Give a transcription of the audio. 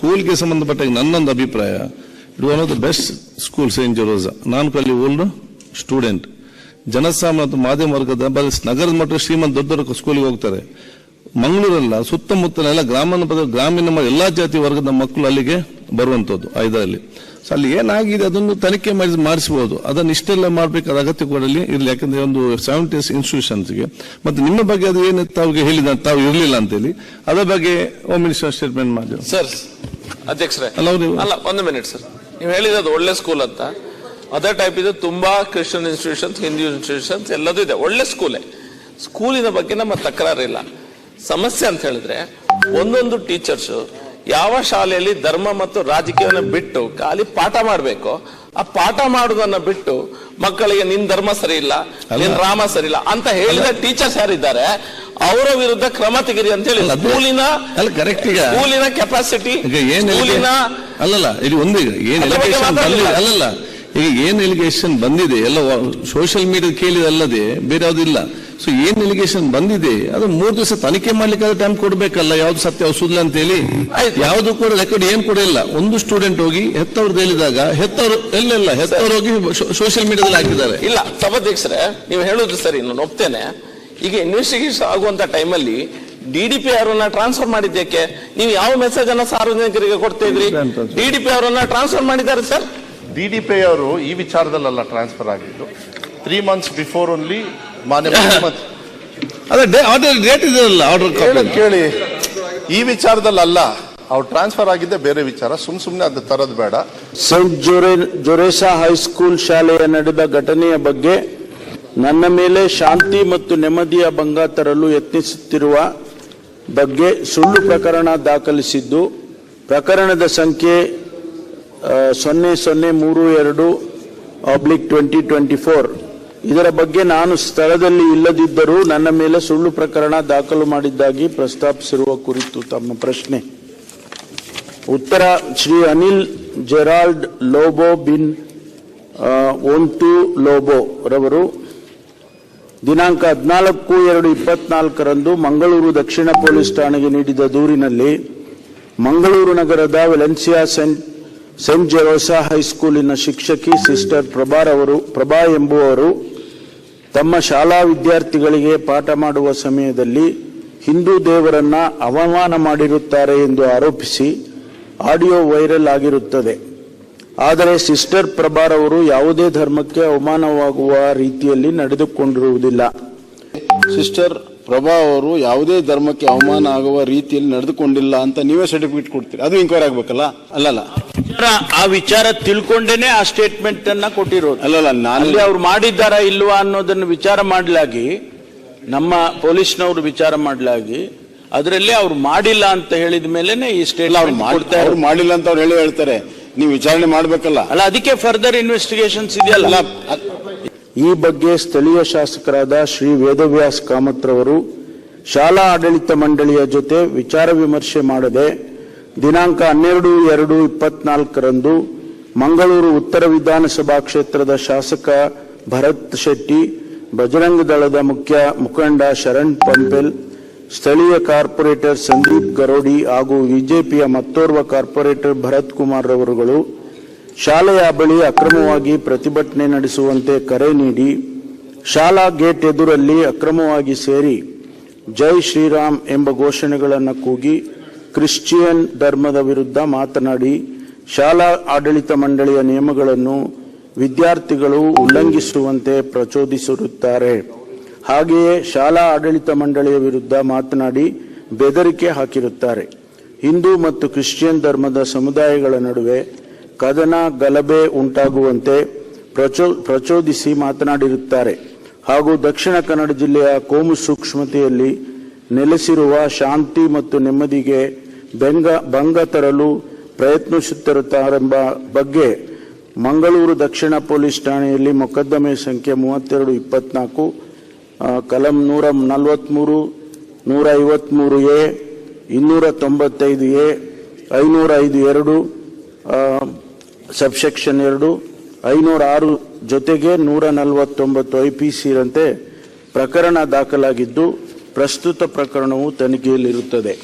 ಸ್ಕೂಲ್ಗೆ ಸಂಬಂಧಪಟ್ಟ ನನ್ನೊಂದು ಅಭಿಪ್ರಾಯ it one of the best school saint ಜೋರೋಸಾ ನಾನು ಅಲ್ಲಿ ಓಲ್ಡ್ ಸ್ಟೂಡೆಂಟ್. ಜನಸಾಮಾನ್ಯ ಮತ್ತು ಮಾಧ್ಯಮ ವರ್ಗದ, ಬರೀ ನಗರದ ಮಟ್ಟ ಶ್ರೀಮಂತ ದೊಡ್ಡ ದೊಡ್ಡ ಸ್ಕೂಲಿಗೆ ಹೋಗ್ತಾರೆ. ಮಂಗಳೂರಲ್ಲ, ಸುತ್ತಮುತ್ತಲೆಲ್ಲ ಗ್ರಾಮೀಣ ಪದ, ಗ್ರಾಮೀಣ ಎಲ್ಲ ಜಾತಿ ವರ್ಗದ ಮಕ್ಕಳು ಅಲ್ಲಿಗೆ ಬರುವಂತದ್ದು, ಐದರಲ್ಲಿ. ಸೊ ಅಲ್ಲಿ ಏನಾಗಿದೆ, ಅದನ್ನು ತನಿಖೆ ಮಾಡಿ ಮಾಡಿಸಬಹುದು ಅದನ್ನು ಇಷ್ಟೆಲ್ಲ ಮಾಡಬೇಕಾದ ಅಗತ್ಯ ಕೂಡ ಇಲ್ಲಿ ಇರಲಿ, ಯಾಕಂದ್ರೆ ಒಂದು ಸೆವೆಂಟೀಸ್ ಇನ್ಸ್ಟಿಟ್ಯೂಷನ್ಸ್ಗೆ ಮತ್ತೆ ನಿಮ್ಮ ಬಗ್ಗೆ ಅದು ಏನು ತಾವಿಗೆ ಹೇಳಿದ ತಾವು ಇರಲಿಲ್ಲ ಅಂತೇಳಿ ಅದರ ಬಗ್ಗೆ ಹೋಮ್ ಮಿನಿಸ್ಟರ್ ಸ್ಟೇಟ್ಮೆಂಟ್ ಮಾಡಿ ಸರ್ ಅಧ್ಯಕ್ಷರೇ ಅಲ್ಲ, ಒಂದು ಮಿನಿಟ್ ಸರ್ ನೀವು ಹೇಳಿದ್ದು ಒಳ್ಳೆ ಸ್ಕೂಲ್ ಅಂತ. ಅದೇ ಟೈಪ್ ಇದೆ ತುಂಬಾ ಕ್ರಿಶ್ಚಿಯನ್ ಇನ್ಸ್ಟಿಟ್ಯೂಷನ್ಸ್ ಹಿಂದೂ ಇನ್ಸ್ಟಿಟ್ಯೂಷನ್ಸ್ ಎಲ್ಲದೂ ಇದೆ. ಒಳ್ಳೆ ಸ್ಕೂಲೇ ಸ್ಕೂಲಿನ ಬಗ್ಗೆ ನಮ್ಮ ತಕರಾರಿಲ್ಲ ಸಮಸ್ಯೆ ಅಂತ ಹೇಳಿದ್ರೆ ಒಂದೊಂದು ಟೀಚರ್ಸ್ ಯಾವ ಶಾಲೆಯಲ್ಲಿ ಧರ್ಮ ಮತ್ತು ರಾಜಕೀಯವನ್ನು ಬಿಟ್ಟು ಖಾಲಿ ಪಾಠ ಮಾಡಬೇಕು ಆ ಪಾಠ ಮಾಡೋದನ್ನ ಬಿಟ್ಟು ಮಕ್ಕಳಿಗೆ ನಿನ್ ಧರ್ಮ ಸರಿ ಇಲ್ಲ ನಿನ್ ರಾಮ ಸರಿ ಇಲ್ಲ ಅಂತ ಹೇಳಿದ ಟೀಚರ್ಸ್ ಯಾರಿದ್ದಾರೆ ಅವರ ವಿರುದ್ಧ ಕ್ರಮ ತೆಗಿರಿ ಅಂತ ಹೇಳಿಲ್ಲ. ಸ್ಕೂಲಿನ ಅಲ್ಲ ಕರೆಕ್ಟ್ ಈಗ. ಸ್ಕೂಲಿನ ಕೆಪಾಸಿಟಿ ಈಗ ಏನ್ ಸ್ಕೂಲಿನ ಅಲ್ಲಲ್ಲ ಇದು ಒಂದು ಏನ್ ಎಲಿಗೇಷನ್ ಬಂದಿದೆ ಅಲ್ಲಲ್ಲ ಈಗ ಏನ್ ಎಲಿಗೇಷನ್ ಬಂದಿದೆ ಎಲ್ಲ ಸೋಷಿಯಲ್ ಮೀಡಿಯಾ ಕೇಳಿದಲ್ಲದೆ ಬೇರೆ ಯಾವ್ದು ಇಲ್ಲ. ಸೊ ಏನ್ ಎಲಿಗೇಷನ್ ಬಂದಿದೆ ಅದು ಮೂರು ದಿವಸ ತನಿಖೆ ಮಾಡ್ಲಿಕ್ಕೆ ಟೈಮ್ ಕೊಡ್ಬೇಕಲ್ಲ ಯಾವ್ದು ಸತ್ಯ ಯಾವ್ದು ಸುಳ್ಳು ಅಂತ ಹೇಳಿ. ಯಾವ್ದು ಕೂಡ ರೆಕಾರ್ಡ್ ಏನ್ ಕೂಡ ಇಲ್ಲ. ಒಂದು ಸ್ಟೂಡೆಂಟ್ ಹೋಗಿ ಹೆತ್ತವ್ರದ್ದು ಹೇಳಿದಾಗ ಹೆತ್ತವರು ಎಲ್ಲೆಲ್ಲ ಹೆತ್ತವ್ರು ಹೋಗಿ ಸೋಷಿಯಲ್ ಮೀಡಿಯಾದಲ್ಲಿ ಹಾಕಿದ್ದಾರೆ. ಇಲ್ಲ ಸಭಾಧ್ಯಕ್ಷರೇ ನೀವು ಹೇಳುದು ಸರಿ ನಾನು ಒಪ್ತೇನೆ. ಈಗ ಇನ್ವೆಸ್ಟಿಗೇಷನ್ ಆಗುವಂತ ಟೈಮಲ್ಲಿ ಡಿ ಡಿ ಪಿ ಅವರನ್ನ ಟ್ರಾನ್ಸ್ಫರ್ ಮಾಡಿದ್ದಕ್ಕೆ ನೀವು ಯಾವ ಮೆಸೇಜ್ ಅನ್ನ ಸಾರ್ವಜನಿಕರಿಗೆ ಕೊಡ್ತಾ ಇದ್ರಿ? ಡಿ ಡಿ ಪಿ ಅವರನ್ನ ಟ್ರಾನ್ಸ್ಫರ್ ಮಾಡಿದ್ದಾರೆ ಸರ್? ಡಿ ಡಿ ಪಿ ಅವರು ಈ ವಿಚಾರದಲ್ಲೆಲ್ಲ ಟ್ರಾನ್ಸ್ಫರ್ ಆಗಿದ್ದು. ತ್ರೀ ಮಂತ್ಸ್ ಬಿಫೋರ್ ಓನ್ಲಿ ಮಾನ್ಯ ಮುಖ್ಯಮಂತ್ರಿ ಅದೇ ಆರ್ಡರ್ ಡೇಟ್ ಇದೆಯಲ್ಲ ಆರ್ಡರ್ ಕೇಳಿ. ಈ ವಿಚಾರದಲ್ಲ ಅವ್ರು ಟ್ರಾನ್ಸ್ಫರ್ ಆಗಿದ್ದೆ ಬೇರೆ ವಿಚಾರ. ಸುಮ್ ಸುಮ್ನೆ ಅದು ತರದ್ ಬೇಡ. ಸೌಂಟ್ ಜೋರೆ ಜೊರೇಸಾ ಹೈಸ್ಕೂಲ್ ಶಾಲೆಯ ನಡೆದ ಘಟನೆಯ ಬಗ್ಗೆ ನನ್ನ ಮೇಲೆ ಶಾಂತಿ ಮತ್ತು ನೆಮ್ಮದಿಯ ಭಂಗ ತರಲು ಯತ್ನಿಸುತ್ತಿರುವ ಬಗ್ಗೆ ಸುಳ್ಳು ಪ್ರಕರಣ ದಾಖಲಿಸಿದ್ದು, ಪ್ರಕರಣದ ಸಂಖ್ಯೆ ಸೊನ್ನೆ ಸೊನ್ನೆ ಮೂರು ಎರಡು ಆಬ್ಲಿಕ್ ಟ್ವೆಂಟಿ ಟ್ವೆಂಟಿ ಫೋರ್ ಇದರ ಬಗ್ಗೆ ನಾನು ಸ್ಥಳದಲ್ಲಿ ಇಲ್ಲದಿದ್ದರೂ ನನ್ನ ಮೇಲೆ ಸುಳ್ಳು ಪ್ರಕರಣ ದಾಖಲು ಮಾಡಿದ್ದಾಗಿ ಪ್ರಸ್ತಾಪಿಸಿರುವ ಕುರಿತು ತಮ್ಮ ಪ್ರಶ್ನೆ. ಉತ್ತರ, ಶ್ರೀ ಅನಿಲ್ ಜೆರಾಲ್ಡ್ ಲೋಬೋ ಬಿನ್ ಒಂಟು ಲೋಬೋ ರವರು ದಿನಾಂಕ ಹದಿನಾಲ್ಕು ಎರಡು ಇಪ್ಪತ್ನಾಲ್ಕರಂದು ಮಂಗಳೂರು ದಕ್ಷಿಣ ಪೊಲೀಸ್ ಠಾಣೆಗೆ ನೀಡಿದ ದೂರಿನಲ್ಲಿ ಮಂಗಳೂರು ನಗರದ ವೆಲೆನ್ಸಿಯಾ ಸೆಂಟ್ ಸೆಂಟ್ ಜೆರೋಸಾ ಹೈಸ್ಕೂಲಿನ ಶಿಕ್ಷಕಿ ಸಿಸ್ಟರ್ ಪ್ರಭಾರ್ ಅವರು, ಪ್ರಭಾ ಎಂಬುವರು ತಮ್ಮ ಶಾಲಾ ವಿದ್ಯಾರ್ಥಿಗಳಿಗೆ ಪಾಠ ಮಾಡುವ ಸಮಯದಲ್ಲಿ ಹಿಂದೂ ದೇವರನ್ನ ಅವಮಾನ ಮಾಡಿರುತ್ತಾರೆ ಎಂದು ಆರೋಪಿಸಿ ಆಡಿಯೋ ವೈರಲ್ ಆಗಿರುತ್ತದೆ. ಆದರೆ ಸಿಸ್ಟರ್ ಪ್ರಭಾರ್ ಅವರು ಯಾವುದೇ ಧರ್ಮಕ್ಕೆ ಅವಮಾನವಾಗುವ ರೀತಿಯಲ್ಲಿ ನಡೆದುಕೊಂಡಿರುವುದಿಲ್ಲ. ಸಿಸ್ಟರ್ ಪ್ರಭಾ ಅವರು ಯಾವುದೇ ಧರ್ಮಕ್ಕೆ ಅವಮಾನ ಆಗುವ ರೀತಿಯಲ್ಲಿ ನಡೆದುಕೊಂಡಿಲ್ಲ ಅಂತ ನೀವೇ ಸರ್ಟಿಫಿಕೇಟ್ ಕೊಡ್ತೀರಿ. ಅದು ಇನ್ಕ್ವೈರಿ ಆಗ್ಬೇಕಲ್ಲ? ಅಲ್ಲಲ್ಲ. ಆ ವಿಚಾರ ತಿಳ್ಕೊಂಡೇನೆ ಆ ಸ್ಟೇಟ್ಮೆಂಟ್ ಅನ್ನ ಕೊಟ್ಟಿರೋದು. ಅಲ್ಲಲ್ಲ ನಾನು ಅಲ್ಲಿ ಅವ್ರು ಮಾಡಿದ್ದಾರಾ ಇಲ್ವಾ ಅನ್ನೋದನ್ನು ವಿಚಾರ ಮಾಡಲಾಗಿ ನಮ್ಮ ಪೊಲೀಸ್ನವರು ವಿಚಾರ ಮಾಡಲಾಗಿ ಅದರಲ್ಲಿ ಅವ್ರು ಮಾಡಿಲ್ಲ ಅಂತ ಹೇಳಿದ ಮೇಲೆನೆ ಈ ಸ್ಟೇಟ್ ಮಾಡಿಲ್ಲ ಅಂತ ಅವ್ರು ಹೇಳಿ ಹೇಳ್ತಾರೆ. ನೀವು ವಿಚಾರಣೆ ಮಾಡಬೇಕಲ್ಲ. ಅಲ್ಲ ಅದಕ್ಕೆ ಫರ್ದರ್ ಇನ್ವೆಸ್ಟಿಗೇಷನ್ಸ್ ಇದೆಯಲ್ಲ? ಅಲ್ಲ ಈ ಬಗ್ಗೆ ಸ್ಥಳೀಯ ಶಾಸಕರಾದ ಶ್ರೀ ವೇದವ್ಯಾಸ್ ಕಾಮತ್ರವರು ಶಾಲಾ ಆಡಳಿತ ಮಂಡಳಿಯ ಜೊತೆ ವಿಚಾರ ವಿಮರ್ಶೆ ಮಾಡದೆ ದಿನಾಂಕ ಹನ್ನೆರಡು ಎರಡು ಇಪ್ಪತ್ನಾಲ್ಕರಂದು ಮಂಗಳೂರು ಉತ್ತರ ವಿಧಾನಸಭಾ ಕ್ಷೇತ್ರದ ಶಾಸಕ ಭರತ್ ಶೆಟ್ಟಿ ಬಜರಂಗ ದಳದ ಮುಖ್ಯ ಮುಖಂಡ ಶರಣ್ ಪಂಪೆಲ್ ಸ್ಥಳೀಯ ಕಾರ್ಪೊರೇಟರ್ ಸಂದೀಪ್ ಗರೋಡಿ ಹಾಗೂ ಬಿಜೆಪಿಯ ಮತ್ತೋರ್ವ ಕಾರ್ಪೊರೇಟರ್ ಭರತ್ ಕುಮಾರ್ ರವರುಗಳು ಶಾಲೆಯ ಬಳಿ ಅಕ್ರಮವಾಗಿ ಪ್ರತಿಭಟನೆ ನಡೆಸುವಂತೆ ಕರೆ ನೀಡಿ, ಶಾಲಾ ಗೇಟ್ ಎದುರಲ್ಲಿ ಅಕ್ರಮವಾಗಿ ಸೇರಿ ಜೈ ಶ್ರೀರಾಮ್ ಎಂಬ ಘೋಷಣೆಗಳನ್ನು ಕೂಗಿ ಕ್ರಿಶ್ಚಿಯನ್ ಧರ್ಮದ ವಿರುದ್ಧ ಮಾತನಾಡಿ, ಶಾಲಾ ಆಡಳಿತ ಮಂಡಳಿಯ ನಿಯಮಗಳನ್ನು ವಿದ್ಯಾರ್ಥಿಗಳು ಉಲ್ಲಂಘಿಸುವಂತೆ ಪ್ರಚೋದಿಸಿರುತ್ತಾರೆ. ಹಾಗೆಯೇ ಶಾಲಾ ಆಡಳಿತ ಮಂಡಳಿಯ ವಿರುದ್ಧ ಮಾತನಾಡಿ ಬೆದರಿಕೆ ಹಾಕಿರುತ್ತಾರೆ. ಹಿಂದೂ ಮತ್ತು ಕ್ರಿಶ್ಚಿಯನ್ ಧರ್ಮದ ಸಮುದಾಯಗಳ ನಡುವೆ ಕದನ ಗಲಭೆ ಉಂಟಾಗುವಂತೆ ಪ್ರಚೋ, ಪ್ರಚೋದಿಸಿ ಮಾತನಾಡಿರುತ್ತಾರೆ. ಹಾಗೂ ದಕ್ಷಿಣ ಕನ್ನಡ ಜಿಲ್ಲೆಯ ಕೋಮು ಸೂಕ್ಷ್ಮತೆಯಲ್ಲಿ ನೆಲೆಸಿರುವ ಶಾಂತಿ ಮತ್ತು ನೆಮ್ಮದಿಗೆ ಬೆಂಗ, ಭಂಗ ತರಲು ಪ್ರಯತ್ನಿಸುತ್ತಿರುತ್ತಾರೆಂಬ ಬಗ್ಗೆ ಮಂಗಳೂರು ದಕ್ಷಿಣ ಪೊಲೀಸ್ ಠಾಣೆಯಲ್ಲಿ ಮೊಕದ್ದಮೆ ಸಂಖ್ಯೆ ಮೂವತ್ತೆರಡು ಇಪ್ಪತ್ನಾಲ್ಕು ಕಲಂ ನೂರ ನಲವತ್ಮೂರು, ನೂರ ಐವತ್ತ್ಮೂರು ಎ, ಇನ್ನೂರ ತೊಂಬತ್ತೈದು ಎ, ಐನೂರ ಐದು ಎರಡು ಸಬ್ಸೆಕ್ಷನ್ ಎರಡು, ಐನೂರ ಆರು ಜೊತೆಗೆ ನೂರ ನಲವತ್ತೊಂಬತ್ತು ಐ ಪಿ ಸಿರಂತೆ ಪ್ರಕರಣ ದಾಖಲಾಗಿದ್ದು ಪ್ರಸ್ತುತ ಪ್ರಕರಣವು ತನಿಖೆಯಲ್ಲಿರುತ್ತದೆ.